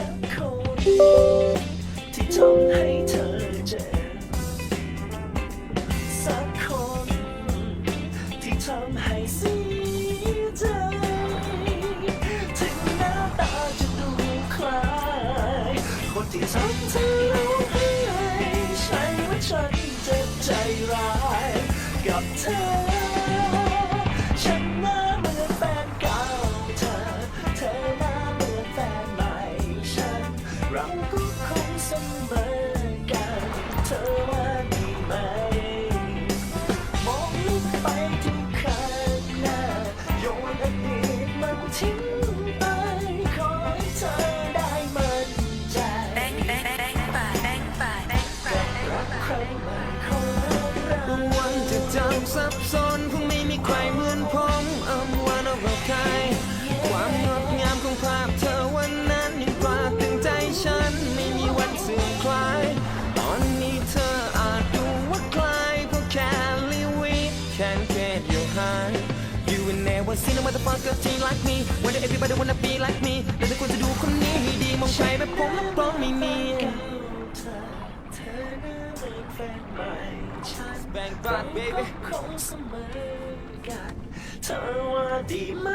สักคนที่ทำให้เธอเจ็บสักคนที่ทำให้เสียใจถึงหน้าตาจะดูคล้ายคนที่ทำเธอร้องไห้ใช่ว่าฉันเจ็บใจร้ายกับเธอ คงเสมอกันเธอว่า never seen a motherfucker G like me Wonder everybody wanna be like me แล้วแต่คนจะดูคนนี้ให้ดีมองใครแบบผมรับรองไม่มีเธอเธอน่าเป็นแฟนใหม่ฉัน baby คงเสมอกันเธอว่าดีไหม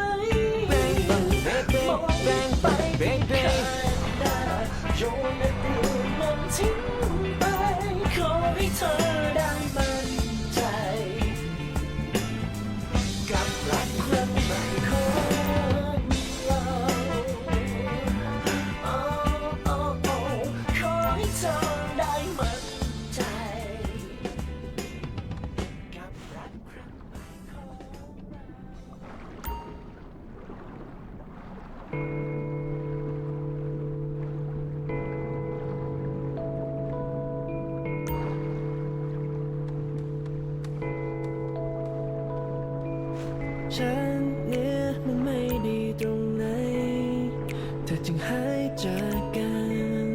ฉันเนี่ยมันไม่ดีตรงไหน เธอจึงหายจากกัน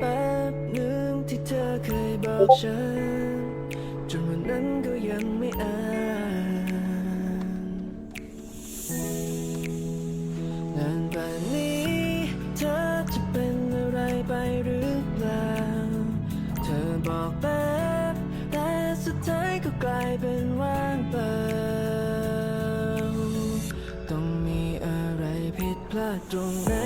แป๊บหนึ่งที่เธอเคยบอกฉัน จนวันนั้นก็ยัง บอกแป๊บแต่สุดท้ายก็กลายเป็นว่างเปล่าต้องมีอะไรผิดพลาดตรงไหน